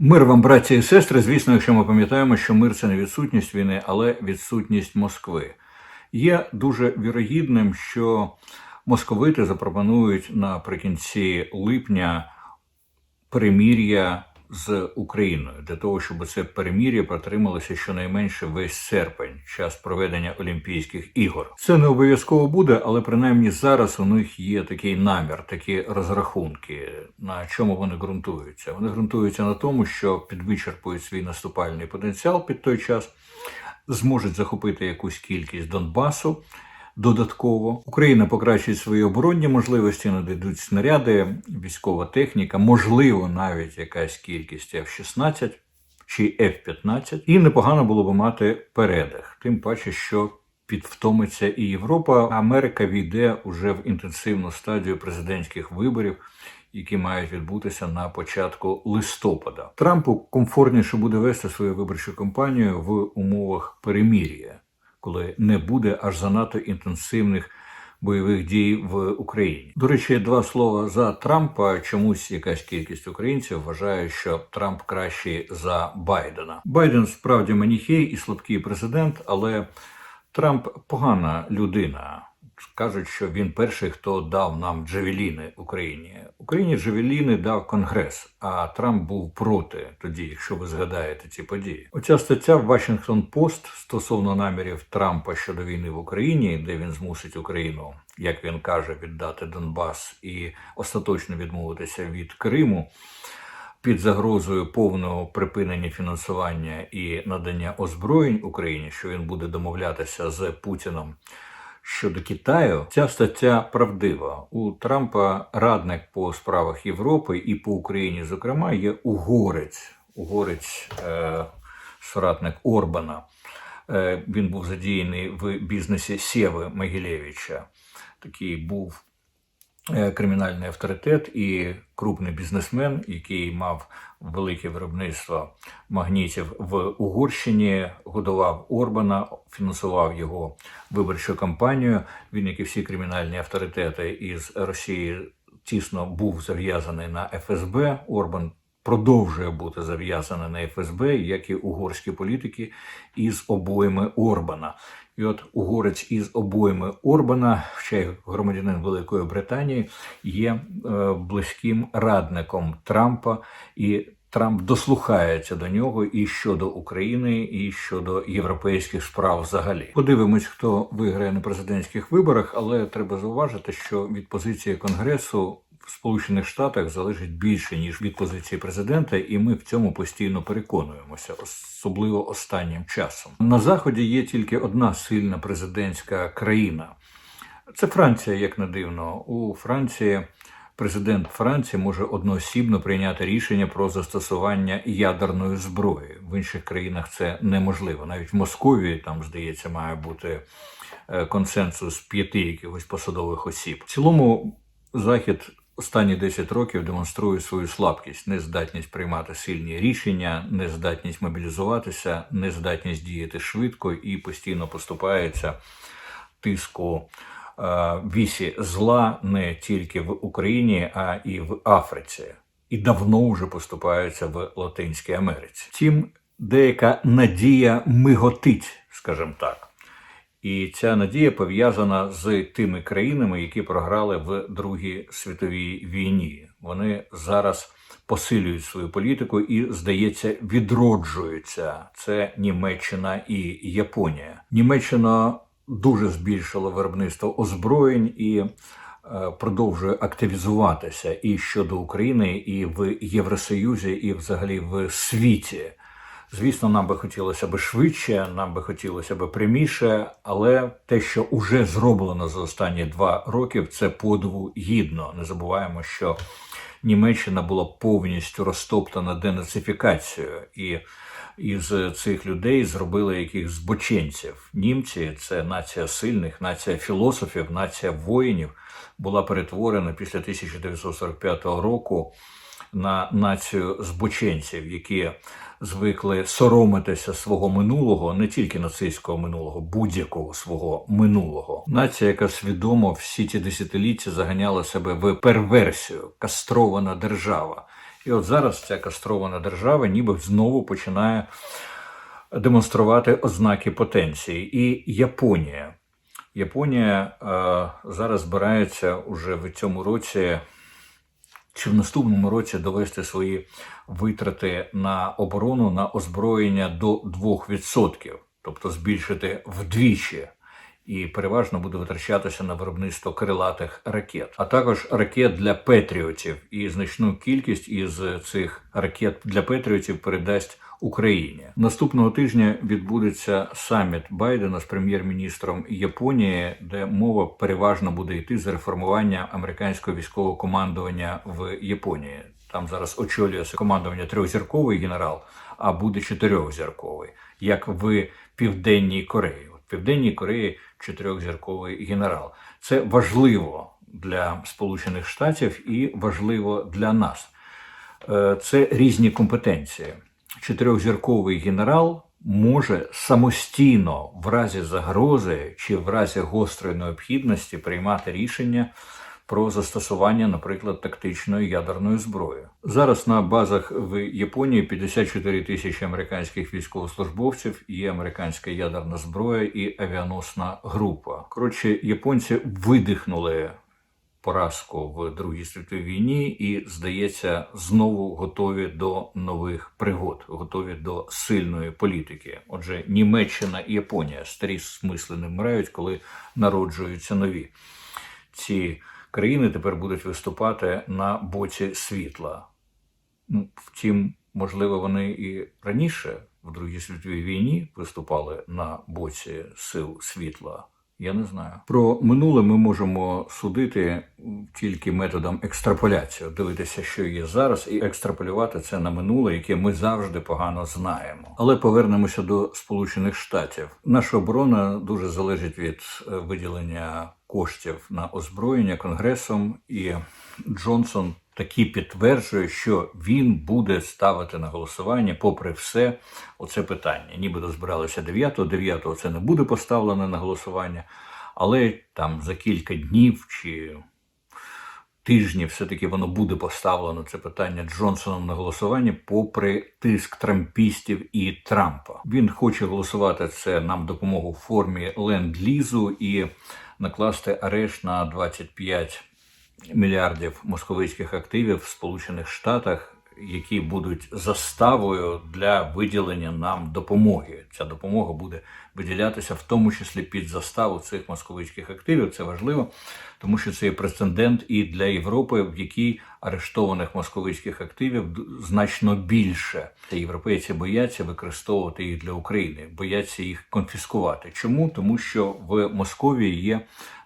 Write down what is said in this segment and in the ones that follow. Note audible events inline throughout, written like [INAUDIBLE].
Мир вам, браті і сестри. Звісно, якщо ми пам'ятаємо, що мир це не відсутність війни, але відсутність Москви. Є дуже вірогідним, що московити запропонують наприкінці липня перемір'я з Україною для того, щоб це перемір'я протрималося щонайменше весь серпень, час проведення Олімпійських ігор. Це не обов'язково буде, але принаймні зараз у них є такий намір, такі розрахунки. На чому вони ґрунтуються? Вони ґрунтуються на тому, що підвичерпують свій наступальний потенціал під той час, зможуть захопити якусь кількість Донбасу. Додатково Україна покращить свої оборонні можливості, надійдуть снаряди, військова техніка, можливо, навіть якась кількість F-16 чи F-15. І непогано було б мати передих, тим паче, що підвтомиться і Європа. Америка війде уже в інтенсивну стадію президентських виборів. Які мають відбутися на початку листопада, Трампу комфортніше буде вести свою виборчу кампанію в умовах перемір'я коли не буде аж занадто інтенсивних бойових дій в Україні. До речі, два слова за Трампа. Чомусь якась кількість українців вважає, що Трамп кращий за Байдена. Байден справді маніхей і слабкий президент, але Трамп погана людина. Кажуть, що він перший, хто дав нам джавеліни Україні. Україні джавеліни дав Конгрес, а Трамп був проти тоді, якщо ви згадаєте ці події. Оця стаття в Washington Post стосовно намірів Трампа щодо війни в Україні, де він змусить Україну, як він каже, віддати Донбас і остаточно відмовитися від Криму. Під загрозою повного припинення фінансування і надання озброєнь Україні, що він буде домовлятися з Путіном щодо Китаю, ця стаття правдива. У Трампа радник по справах Європи і по Україні, зокрема, є угорець, угорець, е, соратник Орбана. Е, він був задіяний в бізнесі Сєви Могилєвича. Такий був кримінальний авторитет і крупний бізнесмен, який мав велике виробництво магнітів в Угорщині, годував Орбана, фінансував його виборчу кампанію. Він, як і всі кримінальні авторитети із Росії, тісно був зав'язаний на ФСБ. Орбан продовжує бути зав'язаний на ФСБ, як і угорські політики із обоїми Орбана. І от угорець із обоїми Орбана, ще й громадянин Великої Британії, є е, близьким радником Трампа, і Трамп дослухається до нього і щодо України, і щодо європейських справ взагалі. Подивимось, хто виграє на президентських виборах, але треба зауважити, що від позиції Конгресу. Сполучених Штатах залежить більше ніж від позиції президента, і ми в цьому постійно переконуємося, особливо останнім часом. На заході є тільки одна сильна президентська країна. Це Франція, як не дивно. У Франції президент Франції може одноосібно прийняти рішення про застосування ядерної зброї. В інших країнах це неможливо. Навіть в Московії там здається має бути е, консенсус п'яти якихось посадових осіб. В цілому захід. Останні 10 років демонструє свою слабкість, нездатність приймати сильні рішення, нездатність мобілізуватися, нездатність діяти швидко і постійно поступається тиску е, вісі зла не тільки в Україні, а і в Африці, і давно вже поступаються в Латинській Америці. Втім, деяка надія миготить, скажімо так. І ця надія пов'язана з тими країнами, які програли в Другій світовій війні. Вони зараз посилюють свою політику і, здається, відроджуються. Це Німеччина і Японія. Німеччина дуже збільшила виробництво озброєнь і е, продовжує активізуватися і щодо України, і в Євросоюзі, і взагалі в світі. Звісно, нам би хотілося б швидше, нам би хотілося б пряміше, але те, що вже зроблено за останні два роки, це подву гідно. Не забуваємо, що Німеччина була повністю розтоптана денацифікацією, і із цих людей зробили яких збоченців. Німці це нація сильних, нація філософів, нація воїнів була перетворена після 1945 року на націю збоченців, які звикли соромитися свого минулого, не тільки нацистського минулого, будь-якого свого минулого. Нація, яка свідомо всі ці десятиліття заганяла себе в перверсію, кастрована держава, І от зараз ця кастрована держава ніби знову починає демонструвати ознаки потенції. І Японія. Японія е, зараз збирається уже в цьому році чи в наступному році довести свої витрати на оборону на озброєння до 2%, тобто збільшити вдвічі. І переважно буде витрачатися на виробництво крилатих ракет, а також ракет для петріотів. І значну кількість із цих ракет для петріотів передасть Україні. Наступного тижня відбудеться саміт Байдена з прем'єр-міністром Японії, де мова переважно буде йти за реформування американського військового командування в Японії. Там зараз очолюється командування трьохзірковий генерал, а буде чотирьохзірковий, як в Південній Кореї. В Південній Кореї чотирьохзірковий генерал. Це важливо для Сполучених Штатів і важливо для нас. Е, Це різні компетенції. Чотирьохзірковий генерал може самостійно в разі загрози чи в разі гострої необхідності приймати рішення про застосування, наприклад, тактичної ядерної зброї. Зараз на базах в Японії 54 тисячі американських військовослужбовців, є американська ядерна зброя і авіаносна група. Коротше, японці видихнули поразку в Другій світовій війні і, здається, знову готові до нових пригод, готові до сильної політики. Отже, Німеччина і Японія старі смисли не вмирають, коли народжуються нові. Ці країни тепер будуть виступати на боці світла. Ну, Втім, можливо, вони і раніше в Другій світовій війні виступали на боці сил світла. Я не знаю. Про минуле ми можемо судити тільки методом екстраполяції, дивитися, що є зараз, і екстраполювати це на минуле, яке ми завжди погано знаємо. Але повернемося до Сполучених Штатів. Наша оборона дуже залежить від е, виділення коштів на озброєння конгресом, і Джонсон таки підтверджує, що він буде ставити на голосування, попри все, оце питання. Нібито збиралися 9-го, 9-го це не буде поставлено на голосування, але там за кілька днів чи тижнів все-таки воно буде поставлено це питання Джонсоном на голосування, попри тиск трампістів і Трампа. Він хоче голосувати це нам допомогу в формі ленд-лізу і накласти арешт на 25 мільярдів московицьких активів в Сполучених Штатах, які будуть заставою для виділення нам допомоги. Ця допомога буде виділятися в тому числі під заставу цих московицьких активів. Це важливо, тому що це є прецедент і для Європи, в якій арештованих московицьких активів значно більше. Європейці бояться використовувати їх для України, бояться їх конфіскувати. Чому? Тому що в Московії є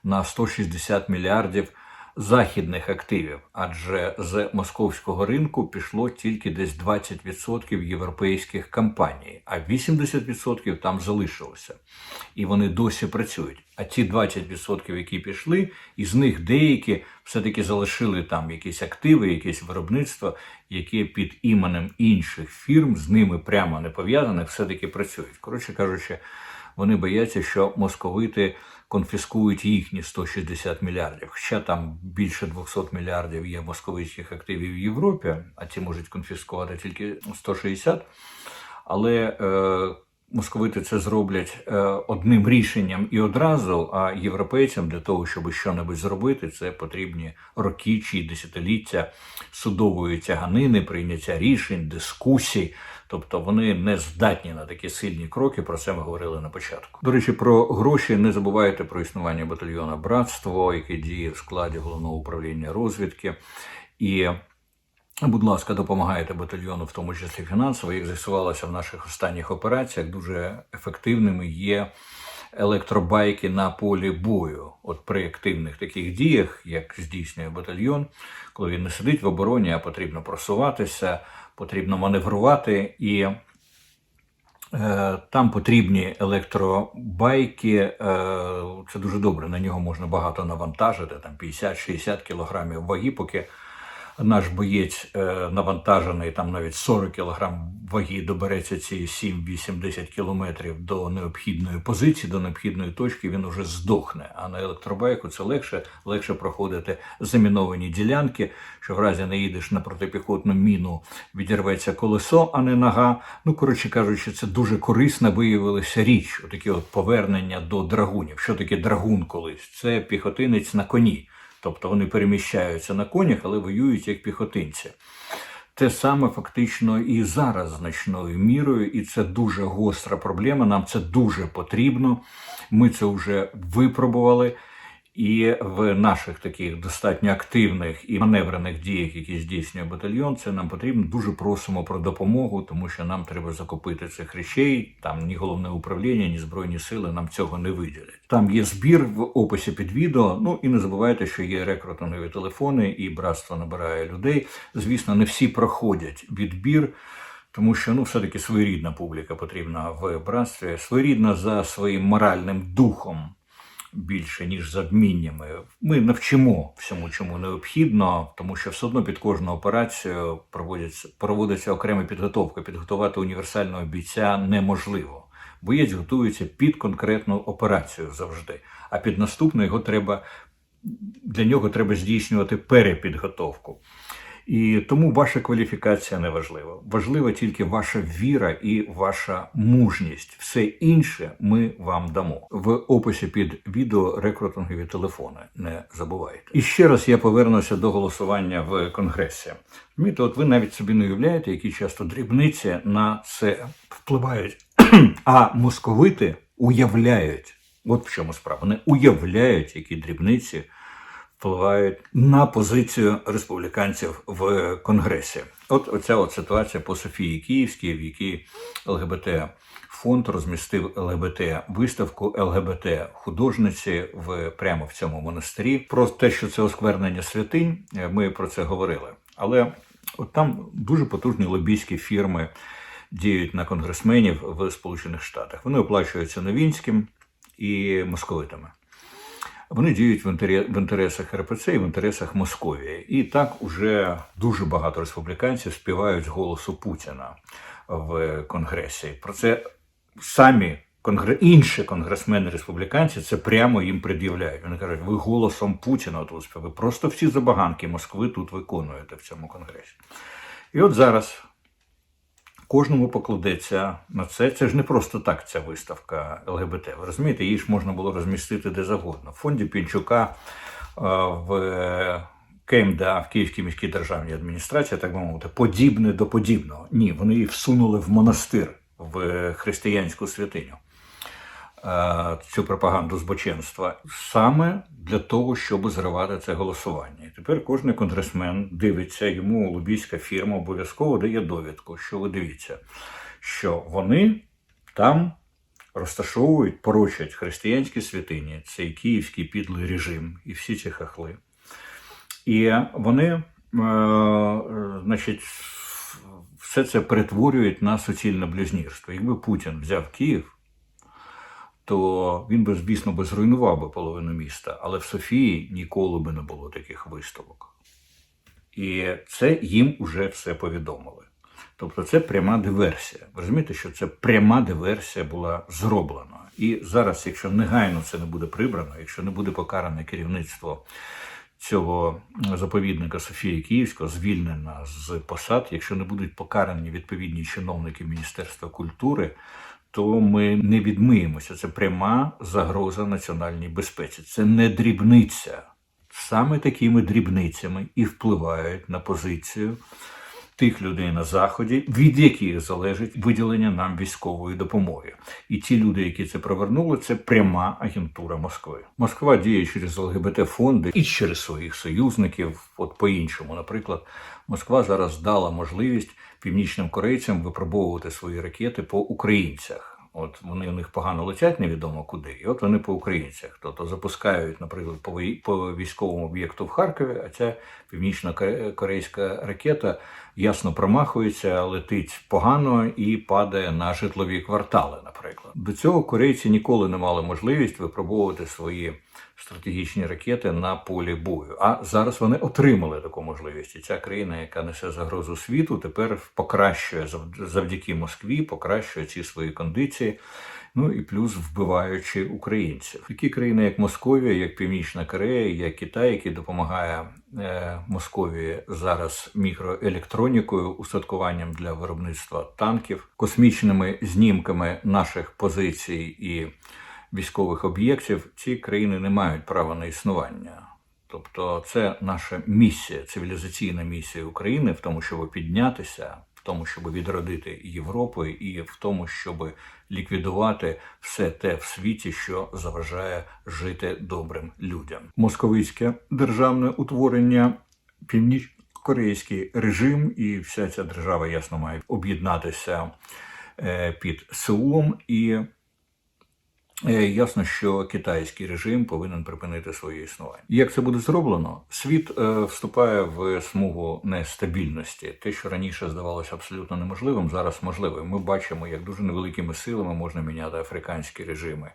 на 160 мільярдів західних активів, адже з московського ринку пішло тільки десь 20% європейських компаній, а 80% там залишилося. І вони досі працюють. А ті 20%, які пішли, із них деякі все-таки залишили там якісь активи, якесь виробництво, яке під іменем інших фірм з ними прямо не пов'язане, все-таки працюють. Коротше кажучи, вони бояться, що московити конфіскують їхні 160 мільярдів. Хоча там більше 200 мільярдів є московицьких активів в Європі, а ті можуть конфіскувати тільки 160. Але е, московити це зроблять е, одним рішенням і одразу. А європейцям для того, щоб щось зробити, це потрібні роки чи десятиліття судової тяганини, прийняття рішень, дискусій. Тобто вони не здатні на такі сильні кроки. Про це ми говорили на початку. До речі, про гроші не забувайте про існування батальйона братство, який діє в складі головного управління розвідки. І, будь ласка, допомагайте батальйону, в тому числі фінансово. Як з'ясувалося в наших останніх операціях, дуже ефективними є. Електробайки на полі бою, от при активних таких діях, як здійснює батальйон, коли він не сидить в обороні, а потрібно просуватися потрібно маневрувати, і е, там потрібні електробайки. Е, це дуже добре. На нього можна багато навантажити, там 50-60 кілограмів ваги, поки наш боєць е, навантажений там навіть 40 кг ваги добереться ці 7, 8, 10 кілометрів до необхідної позиції, до необхідної точки, він уже здохне. А на електробайку це легше, легше проходити заміновані ділянки, що в разі не їдеш на протипіхотну міну, відірветься колесо, а не нога. Ну, коротше кажучи, це дуже корисна виявилася річ. Отакі от повернення до драгунів. Що таке драгун колись? Це піхотинець на коні. Тобто вони переміщаються на конях, але воюють як піхотинці. Те саме фактично і зараз значною мірою, і це дуже гостра проблема. Нам це дуже потрібно. Ми це вже випробували. І в наших таких достатньо активних і маневрених діях, які здійснює батальйон, це нам потрібно. Дуже просимо про допомогу, тому що нам треба закупити цих речей. Там ні головне управління, ні збройні сили нам цього не виділять. Там є збір в описі під відео. Ну і не забувайте, що є рекрутингові телефони, і братство набирає людей. Звісно, не всі проходять відбір. Тому що ну, все-таки своєрідна публіка потрібна в братстві, своєрідна за своїм моральним духом більше, ніж за вміннями. Ми навчимо всьому, чому необхідно, тому що все одно під кожну операцію проводиться, проводиться окрема підготовка. Підготувати універсального бійця неможливо. Боєць готується під конкретну операцію завжди, а під наступну його треба для нього треба здійснювати перепідготовку. І тому ваша кваліфікація не важлива. Важлива тільки ваша віра і ваша мужність. Все інше ми вам дамо в описі під відео рекрутингові телефони. Не забувайте. І ще раз я повернуся до голосування в конгресі. Розумієте, от ви навіть собі не уявляєте, які часто дрібниці на це впливають. [CLEARS THROAT] А московити уявляють. От в чому справа. Вони уявляють, які дрібниці впливають на позицію республіканців в Конгресі. От оця от ситуація по Софії Київській, в якій ЛГБТ фонд розмістив ЛГБТ виставку ЛГБТ художниці в прямо в цьому монастирі. Про те, що це осквернення святинь, ми про це говорили. Але от там дуже потужні лобійські фірми діють на конгресменів в Сполучених Штатах. Вони оплачуються Новінським і московитами. Вони діють в інтересах РПЦ і в інтересах Московії. І так уже дуже багато республіканців співають з голосу Путіна в Конгресі. Про це самі конгре... інші конгресмени республіканці це прямо їм пред'являють. Вони кажуть, ви голосом Путіна тут співаєте. Просто всі забаганки Москви тут виконуєте в цьому конгресі. І от зараз кожному покладеться на це. Це ж не просто так ця виставка ЛГБТ. Ви розумієте, її ж можна було розмістити де завгодно. В фонді Пінчука е, в КМДА, в Київській міській державній адміністрації, так би мовити, подібне до подібного. Ні, вони її всунули в монастир, в християнську святиню. Е, цю пропаганду збоченства саме для того, щоб зривати це голосування. І тепер кожен конгресмен дивиться, йому лобійська фірма обов'язково дає довідку, що ви дивіться, що вони там розташовують, порочать християнські святині, цей київський підлий режим і всі ці хахли. І вони, е, значить, все це перетворюють на суцільне блюзнірство. Якби Путін взяв Київ то він би, звісно, би зруйнував би половину міста, але в Софії ніколи би не було таких виставок. І це їм вже все повідомили. Тобто це пряма диверсія. Ви розумієте, що це пряма диверсія була зроблена. І зараз, якщо негайно це не буде прибрано, якщо не буде покаране керівництво цього заповідника Софії Київського, звільнена з посад, якщо не будуть покарані відповідні чиновники Міністерства культури, то ми не відмиємося. Це пряма загроза національній безпеці. Це не дрібниця. Саме такими дрібницями і впливають на позицію тих людей на заході, від яких залежить виділення нам військової допомоги. І ті люди, які це провернули, це пряма агентура Москви. Москва діє через ЛГБТ фонди і через своїх союзників. От по-іншому, наприклад, Москва зараз дала можливість північним корейцям випробовувати свої ракети по українцях. От вони у них погано летять, невідомо куди, і от вони по українцях. Тобто запускають, наприклад, по військовому об'єкту в Харкові, а ця північна корейська ракета ясно промахується, летить погано і падає на житлові квартали. Наприклад, до цього корейці ніколи не мали можливість випробовувати свої стратегічні ракети на полі бою. А зараз вони отримали таку можливість. І ця країна, яка несе загрозу світу, тепер покращує зав- завдяки Москві, покращує ці свої кондиції. Ну і плюс вбиваючи українців. Такі країни, як Московія, як Північна Корея, як Китай, який допомагає е, Московії зараз мікроелектронікою, устаткуванням для виробництва танків, космічними знімками наших позицій і військових об'єктів, ці країни не мають права на існування. Тобто, це наша місія, цивілізаційна місія України в тому, щоб піднятися, в тому, щоб відродити Європу, і в тому, щоб ліквідувати все те в світі, що заважає жити добрим людям. Московицьке державне утворення північно-корейський режим, і вся ця держава ясно має об'єднатися е, під Сеулом і Ясно, що китайський режим повинен припинити своє існування. Як це буде зроблено? Світ е, вступає в смугу нестабільності. Те, що раніше здавалося абсолютно неможливим, зараз можливо. Ми бачимо, як дуже невеликими силами можна міняти африканські режими.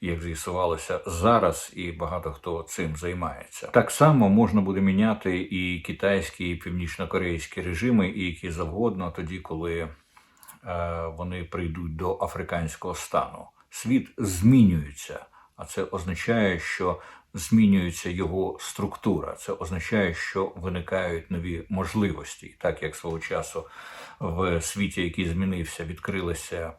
Як з'ясувалося зараз, і багато хто цим займається. Так само можна буде міняти і китайські, і північно-корейські режими, і які завгодно, тоді, коли е, вони прийдуть до африканського стану світ змінюється, а це означає, що змінюється його структура. Це означає, що виникають нові можливості. Так як свого часу в світі, який змінився, відкрилися.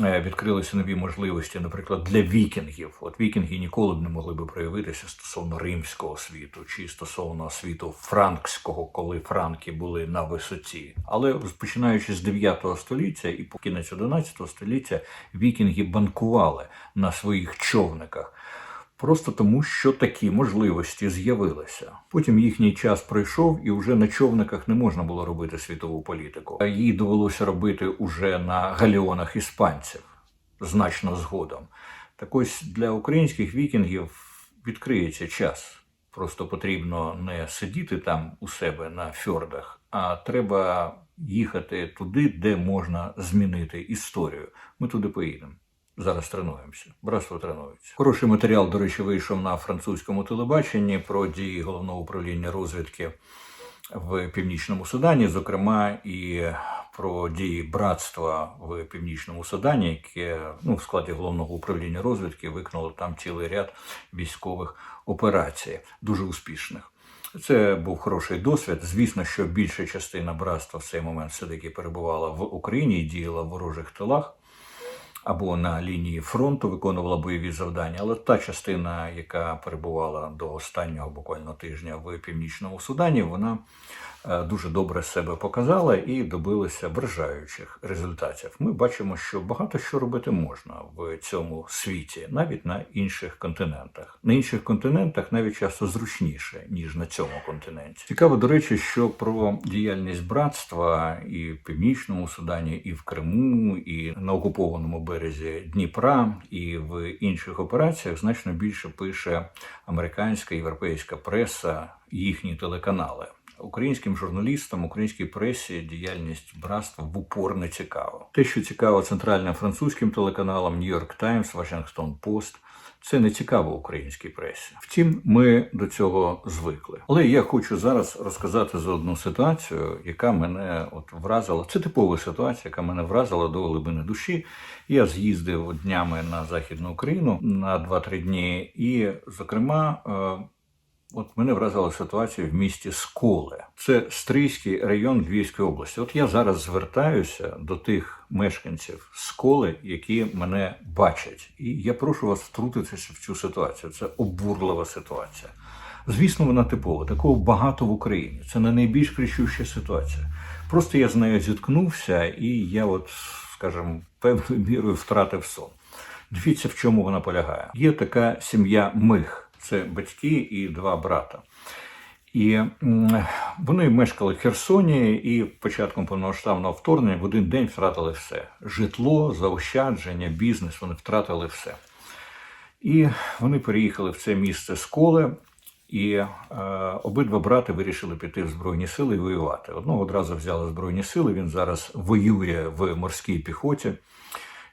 Е, Відкрилися нові можливості, наприклад, для вікінгів. От вікінги ніколи б не могли би проявитися стосовно римського світу чи стосовно світу франкського, коли франки були на висоті. Але починаючи з 9 століття і по кінець 11 століття вікінги банкували на своїх човниках. Просто тому, що такі можливості з'явилися. Потім їхній час пройшов, і вже на човниках не можна було робити світову політику. А їй довелося робити уже на галіонах іспанців значно згодом. Так ось для українських вікінгів відкриється час. Просто потрібно не сидіти там у себе на фьордах, а треба їхати туди, де можна змінити історію. Ми туди поїдемо. Зараз тренуємося. Братство тренується. Хороший матеріал, до речі, вийшов на французькому телебаченні про дії головного управління розвідки в Північному Судані, зокрема і про дії братства в Північному Судані, яке ну, в складі головного управління розвідки виконало там цілий ряд військових операцій, дуже успішних. Це був хороший досвід. Звісно, що більша частина братства в цей момент все-таки перебувала в Україні і діяла в ворожих тилах або на лінії фронту виконувала бойові завдання, але та частина, яка перебувала до останнього буквально тижня в північному Судані, вона дуже добре себе показала і добилася вражаючих результатів. Ми бачимо, що багато що робити можна в цьому світі, навіть на інших континентах. На інших континентах навіть часто зручніше ніж на цьому континенті. Цікаво, до речі, що про діяльність братства і в північному Судані, і в Криму, і на окупованому березі Дніпра, і в інших операціях значно більше пише американська європейська преса, їхні телеканали. Українським журналістам, українській пресі діяльність братства в упор не цікаво. Те, що цікаво центральним французьким телеканалам York Times, Washington Post, це не цікаво українській пресі. Втім, ми до цього звикли. Але я хочу зараз розказати за одну ситуацію, яка мене от вразила. Це типова ситуація, яка мене вразила до глибини душі. Я з'їздив днями на Західну Україну на 2-3 дні, і, зокрема, е, От мене вразила ситуація в місті Сколе. Це Стрийський район Львівської області. От я зараз звертаюся до тих мешканців Сколи, які мене бачать, і я прошу вас втрутитися в цю ситуацію. Це обурлива ситуація. Звісно, вона типова. Такого багато в Україні. Це не найбільш кричуща ситуація. Просто я з нею зіткнувся, і я, от, скажімо, певною мірою втратив сон. Дивіться, в чому вона полягає. Є така сім'я Мих. Це батьки і два брата. І вони мешкали в Херсоні, і початком повномасштабного вторгнення в один день втратили все: житло, заощадження, бізнес. Вони втратили все. І вони переїхали в це місце Сколе, і е, обидва брати вирішили піти в Збройні Сили і воювати. Одного одразу взяли Збройні Сили, він зараз воює в морській піхоті.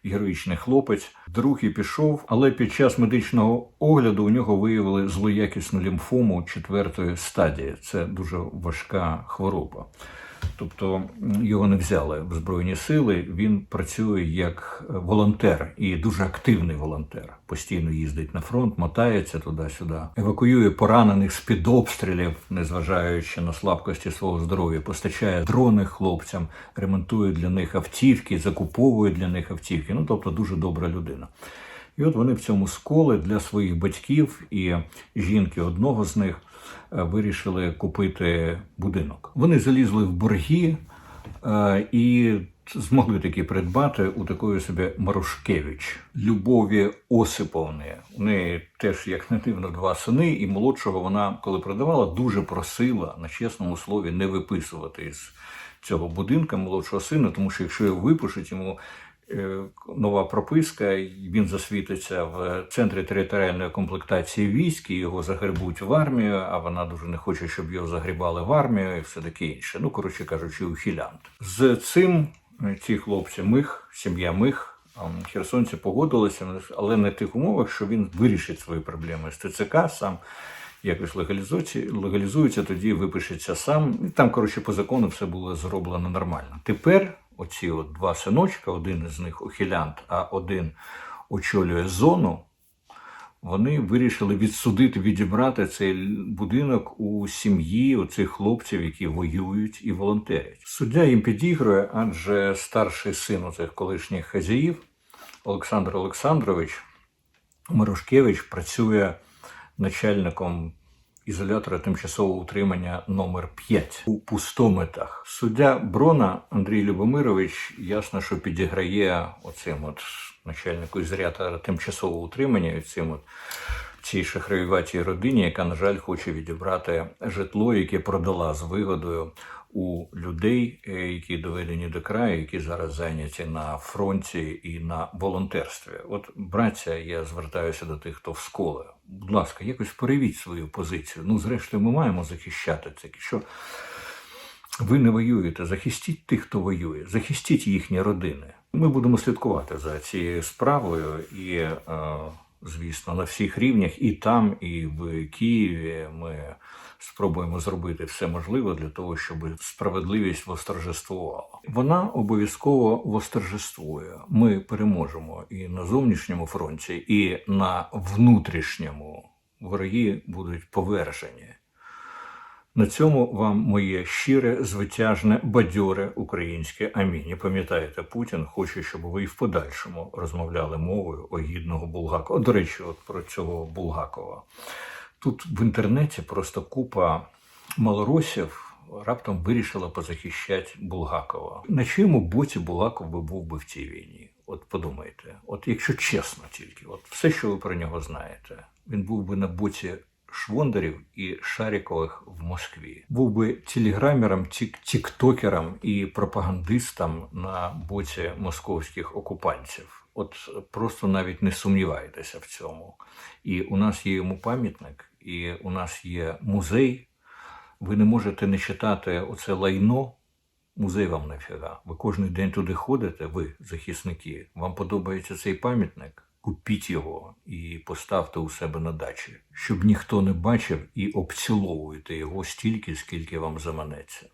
Героїчний хлопець. Другий пішов, але під час медичного огляду у нього виявили злоякісну лімфому четвертої стадії. Це дуже важка хвороба. Тобто його не взяли в Збройні сили. Він працює як е, волонтер і дуже активний волонтер. Постійно їздить на фронт, мотається туди-сюди, евакуює поранених з під обстрілів, незважаючи на слабкості свого здоров'я, постачає дрони хлопцям, ремонтує для них автівки, закуповує для них автівки. Ну тобто дуже добра людина. І от вони в цьому сколи для своїх батьків і жінки одного з них е, вирішили купити будинок. Вони залізли в борги е, і змогли таки придбати у такої собі Марушкевич Любові Осиповни. У неї теж, як не дивно, два сини, і молодшого вона, коли продавала, дуже просила на чесному слові не виписувати із цього будинка молодшого сина, тому що якщо його випишуть, йому нова прописка, він засвітиться в центрі територіальної комплектації військ, і його загребуть в армію, а вона дуже не хоче, щоб його загрібали в армію і все таке інше. Ну, коротше кажучи, ухилянт. З цим е, ці хлопці Мих, сім'я Мих. Херсонці погодилися, але не тих умовах, що він вирішить свої проблеми з ТЦК сам якось легалізується, тоді випишеться сам. І там, коротше, по закону все було зроблено нормально. Тепер оці от два синочка, один із них ухилянт, а один очолює зону. Вони вирішили відсудити, відібрати цей будинок у сім'ї оцих хлопців, які воюють і волонтерять. Суддя їм підігрує, адже старший син оцих колишніх хазяїв Олександр Олександрович Мирошкевич працює начальником ізолятора тимчасового утримання номер 5 у пустометах. Суддя Брона Андрій Любомирович ясно, що підіграє оцим от начальнику ізолятора тимчасового утримання і цим от цій шахраюватій родині, яка, на жаль, хоче відібрати житло, яке продала з вигодою у людей, е, які доведені до краю, які зараз зайняті на фронті і на волонтерстві. От, браття, я звертаюся до тих, хто в школи. Будь ласка, якось перевіть свою позицію. Ну, зрештою, ми маємо захищати це. Що ви не воюєте, захистіть тих, хто воює, захистіть їхні родини. Ми будемо слідкувати за цією справою і, е, звісно, на всіх рівнях, і там, і в Києві. Ми спробуємо зробити все можливе для того, щоб справедливість восторжествувала. Вона обов'язково восторжествує. Ми переможемо і на зовнішньому фронті, і на внутрішньому. Вороги будуть повержені. На цьому вам моє щире, звитяжне, бадьоре українське амінь. Пам'ятаєте, Путін хоче, щоб ви і в подальшому розмовляли мовою огідного Булгакова. До речі, от про цього Булгакова. Тут в інтернеті просто купа малоросів раптом вирішила позахищати Булгакова. На чиєму боці Булгаков би був би в цій війні? От подумайте, от якщо чесно тільки, от все, що ви про нього знаєте, він був би на боці Швондарів і Шарікових в Москві. Був би телеграмером, тік- тіктокером і пропагандистом на боці московських окупантів. От просто навіть не сумнівайтеся в цьому. І у нас є йому пам'ятник, і у нас є музей. Ви не можете не читати оце лайно. Музей вам нафіга. Ви кожен день туди ходите, ви захисники. Вам подобається цей пам'ятник? Купіть його і поставте у себе на дачі, щоб ніхто не бачив і обціловуйте його стільки, скільки вам заманеться.